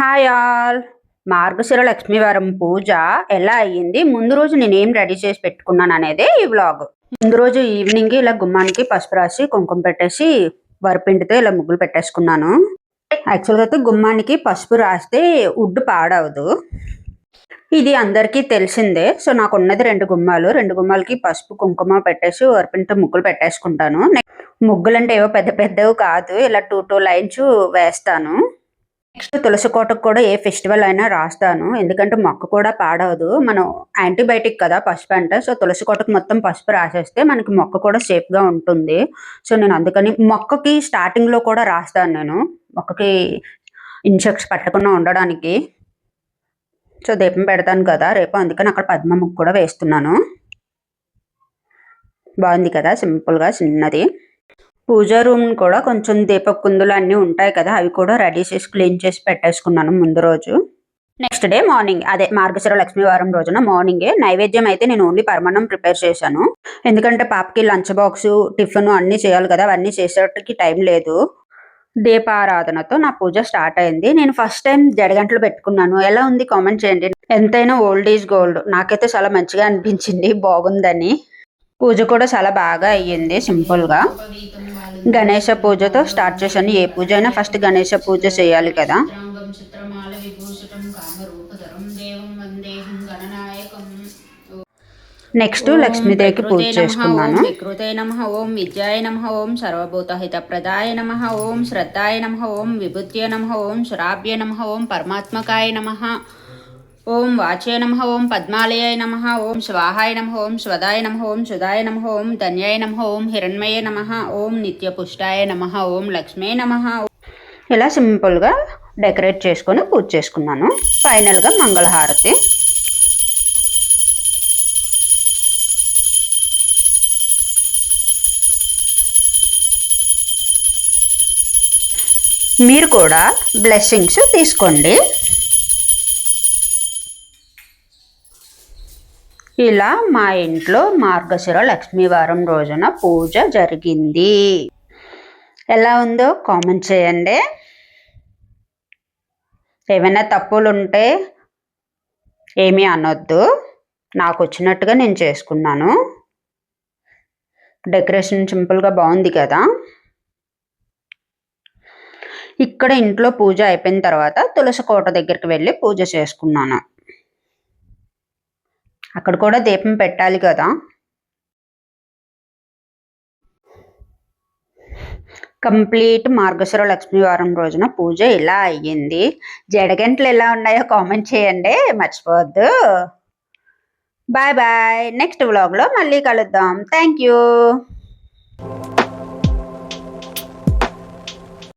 Hi all. మార్గశిర లక్ష్మీవారం పూజ ఎలా అయ్యింది? ముందు రోజు నేను ఏం రెడీ చేసి పెట్టుకున్నాను అనేది ఈ వ్లాగ్. ముందు రోజు ఈవినింగ్ ఇలా గుమ్మానికి పసుపు రాసి కుంకుమ పెట్టేసి వరిపిండితో ఇలా ముగ్గులు పెట్టేసుకున్నాను. యాక్చువల్గా అయితే గుమ్మానికి పసుపు రాస్తే ఉడ్డు పాడవదు. ఇది అందరికీ తెలిసిందే. సో నాకు ఉన్నది రెండు గుమ్మాలు. రెండు గుమ్మాలకి పసుపు కుంకుమ పెట్టేసి వరిపిండితో ముగ్గులు పెట్టేసుకుంటాను. ముగ్గులు అంటే ఏవో పెద్ద పెద్దవి కాదు. ఇలా టూ టూ లైన్స్ వేస్తాను. నెక్స్ట్ తులసి కోటకు కూడా ఏ ఫెస్టివల్ అయినా రాస్తాను. ఎందుకంటే మొక్క కూడా పాడవదు. మనం యాంటీబయాటిక్ కదా పసుపు అంటే. సో తులసి కోటకు మొత్తం పసుపు రాసేస్తే మనకి మొక్క కూడా సేఫ్గా ఉంటుంది. సో నేను అందుకని మొక్కకి స్టార్టింగ్లో కూడా రాస్తాను నేను. మొక్కకి ఇన్సెక్ట్స్ పట్టకుండా ఉండడానికి. సో దీపం పెడతాను కదా రేపు అందుకని అక్కడ పద్మ ముగ్గు కూడా వేస్తున్నాను. బాగుంది కదా సింపుల్గా చిన్నది. పూజా రూమ్ కూడా కొంచెం దీప కుందులు అన్నీ ఉంటాయి కదా అవి కూడా రెడీ చేసి క్లీన్ చేసి పెట్టేసుకున్నాను ముందు రోజు. నెక్స్ట్ డే మార్నింగ్ అదే మార్గశిర లక్ష్మీవారం రోజున మార్నింగే నైవేద్యం అయితే నేను ఓన్లీ పరమాన్నం ప్రిపేర్ చేశాను. ఎందుకంటే పాపకి లంచ్ బాక్స్ టిఫిన్ అన్నీ చేయాలి కదా అవన్నీ చేసేటికి టైం లేదు. దీపారాధనతో నా పూజ స్టార్ట్ అయింది. నేను ఫస్ట్ టైం జడగంటలు పెట్టుకున్నాను. ఎలా ఉంది కామెంట్ చేయండి. ఎంతైనా ఓల్డ్ ఈజ్ గోల్డ్ నాకైతే చాలా మంచిగా అనిపించింది బాగుందని. పూజ కూడా చాలా బాగా అయ్యింది సింపుల్గా గణేష పూజతో స్టార్ట్ చేశాను. ఏ పూజ అయినా ఫస్ట్ గణేష పూజ చేయాలి కదా. నెక్స్ట్ లక్ష్మీదేవికి పూజ చేసుకున్నాను వికృతే నమ ఓం విద్యాయ నమ ఓం సర్వభూతహిత ప్రదాయ నమ ఓం శ్రద్ధాయ నమ ఓం విభుత్య నమ ఓం సురాభ్య నమ ఓం పరమాత్మకాయ నమ. ఓం వాచే నమ ఓం పద్మాలయాయ నమ ఓం స్వాహాయ నమ ఓం స్వదాయ నమ ఓం సుధాయ నమ ఓం ధన్యాయ నమ ఓం హిరణ్మయ నమ ఓం నిత్యపుష్టాయ నమ ఓం లక్ష్మే నమ. ఇలా సింపుల్గా డెకరేట్ చేసుకొని పూజ చేసుకున్నాను. ఫైనల్గా మంగళహారతి. మీరు కూడా బ్లెస్సింగ్స్ తీసుకోండి. ఇలా మా ఇంట్లో మార్గశిర లక్ష్మీవారం రోజున పూజ జరిగింది. ఎలా ఉందో కామెంట్ చేయండి. ఏమైనా తప్పులు ఉంటే ఏమీ అనొద్దు. నాకు వచ్చినట్టుగా నేను చేసుకున్నాను. డెకరేషన్ సింపుల్గా బాగుంది కదా. ఇక్కడ ఇంట్లో పూజ అయిపోయిన తర్వాత తులసి కోట దగ్గరికి వెళ్ళి పూజ చేసుకున్నాను. అక్కడ కూడా దీపం పెట్టాలి కదా. కంప్లీట్ మార్గశిర లక్ష్మీవారం రోజున పూజ ఇలా అయ్యింది. జడగంటలు ఎలా ఉన్నాయో కామెంట్ చేయండి. మర్చిపోవద్దు. Bye bye. నెక్స్ట్ వ్లాగ్లో మళ్ళీ కలుద్దాం. Thank you